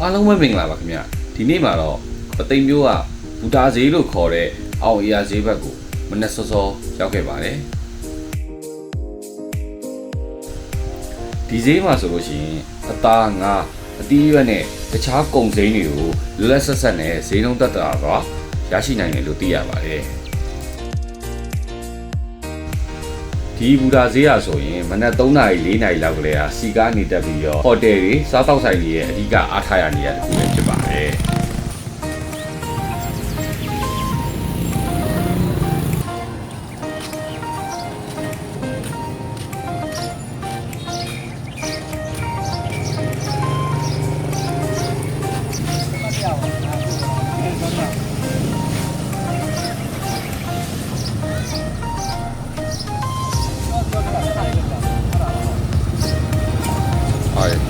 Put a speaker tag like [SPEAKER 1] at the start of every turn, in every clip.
[SPEAKER 1] အားလုံးပဲမင်္ဂလာပါခင်ဗျဒီနေ့မှာတော့ပသိမ်မျိုးကဘူတာဈေးလို့ခေါ်တဲ့အောင်အရာဈေးဘက်ကိုမနေ့စောစောရောက်ခဲ့ပါတယ်ဒီဈေးမှာဆိုလို့ရှိရင်အသားငါအသီးရွက်နဲ့တခြားကုန်စိမ်းတွေကိုလွတ်လပ်ဆက်ဆက်နဲ့ဈေးနှုန်းတက်တာတော့ရရှိနိုင်တယ်လို့သိရပါတယ် ဒီဘူတာဈေးရဆိုရင်မနက်3နာရီ4နာရီလောက်ကလေးဟာစီကားနေတက်ပြီးတော့ဟိုတယ်တွေစားတောက်ဆိုင်တွေရဲ့အဓိကအားထားရနေရတဲ့ခုလည်းဖြစ်ပါတယ်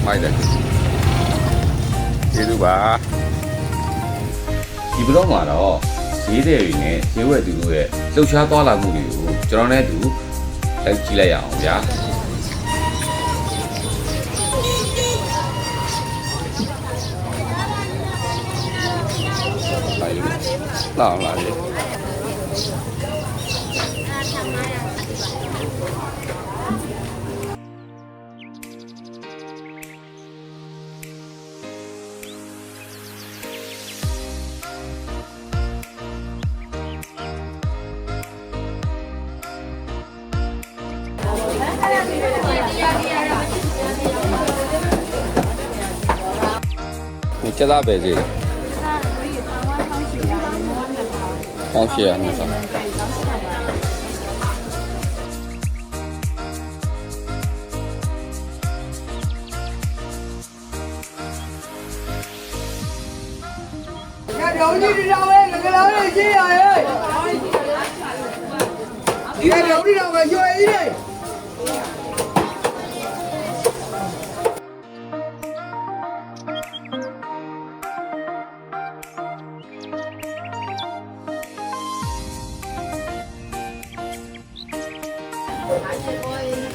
[SPEAKER 1] မိုက်တယ်ကျေးဇူးပါဒီဘလော့မှာတော့ဈေးတွေနဲ့ဈေးဝယ်သူတို့ရဲ့လှုပ်ရှားသွားလာမှုတွေကိုကျွန်တော်နဲ့အတူလိုက်ကြည့်လိုက်ရအောင်ဗျာလာလေလာ လာလေဒီကျသားပဲဈေးပေါင်းရှိရမှာစား
[SPEAKER 2] ညပြောင်းကြီးဒီတော့ပဲငကလာလေးကြီးရရဲ့ဒီကပြောင်း Của.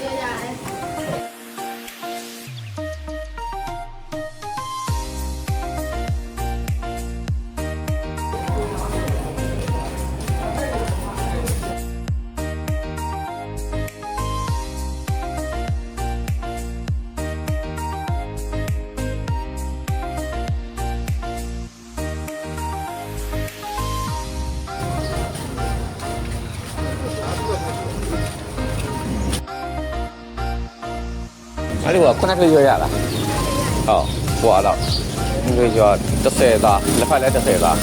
[SPEAKER 2] ကြီးတော့ပဲရွယ်ကြီးလေ
[SPEAKER 1] အဲ့ဒီကခုနကရွေးရလားဟုတ်ဟိုအဲ့တော့ဒီရွေး30သားလက်ဖက်လည်း30သား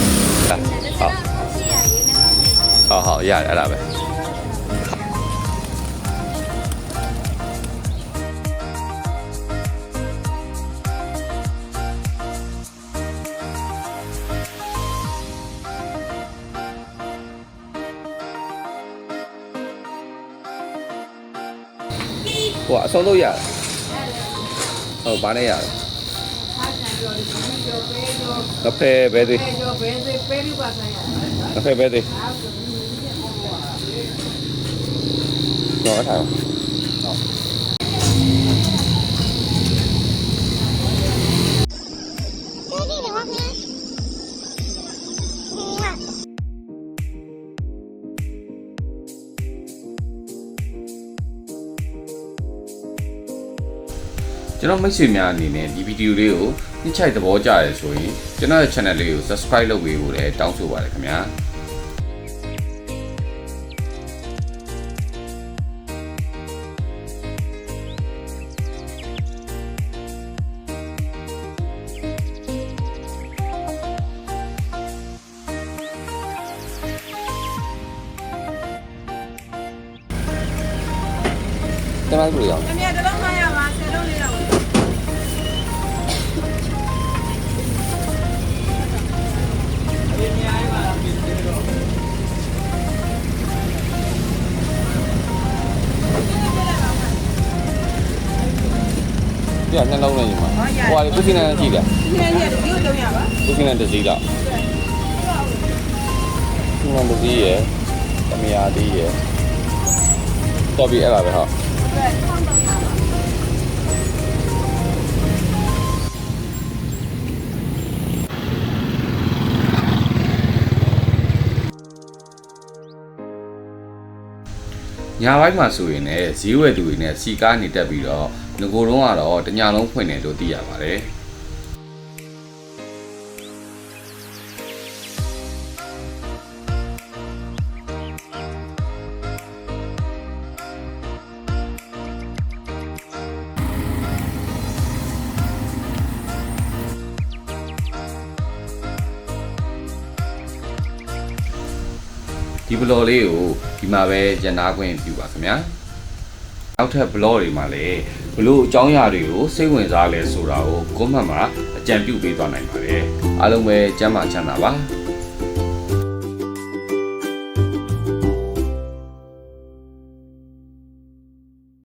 [SPEAKER 1] ဟုတ်ဟုတ်ဟုတ်ရတယ်အဲ့ဒါပဲဟိုအဆုံးလို့ရတယ်ဟုတ်ဘာနဲ့ရတယ်ကဖဲဘယ်ဒီ
[SPEAKER 2] ကျော်ဘယ်စိပဲပြီးပါဆိုင်ရ
[SPEAKER 1] ကဖဲဘယ်ဒီတော့ထား
[SPEAKER 3] ကျွ
[SPEAKER 1] န်တော်မိတ်ဆွေများအနေနဲ့ဒီဗီဒီယိုလေးကိုညှိချိုက်သဘောကျတယ်ဆိုရင်ကျွန်တော်ရဲ့ channel လေးကို subscribe လုပ်ပေးဖို့လည်းတောင်းဆိုပါတယ်ခင်ဗျာတမန်ကူရအောင်
[SPEAKER 2] အမြဲတလုံး900ပါ
[SPEAKER 1] ပြနှလုံးနဲ့ညီမဟိုဟာလေသူစီနန်ကြည့်တယ်
[SPEAKER 2] ဒီနေ့ရက်ဒီလို300ပါ
[SPEAKER 1] သူစီနန်တစ်စီးတော့သူစီနန်တစ်စီးရယ်တမယာသေးရယ်တော့ပြီးအဲ့ဒါပဲဟုတ် ညာဘက်မှာဆိုရင်လည်းဈေးဝယ်သူတွေနဲ့စီကားနေတက်ပြီးတော့ငကိုတော့ကတော့တညာလုံးဖွင့်တယ်လို့သိရပါတယ် ဒီဘလော်လေးကိုဒီမှာပဲရန်နာခွင့်ပြုပါခင်ဗျာနောက်ထပ်ဘလော့တွေမှာလည်းဘလို့အကြောင်းအရာတွေကိုစိတ်ဝင်စားလဲဆိုတာကိုကွန်မန့်မှာအကြံပြုပေးသွားနိုင်ပါတယ်အားလုံးပဲကျမ်းမာချမ်းသာပါ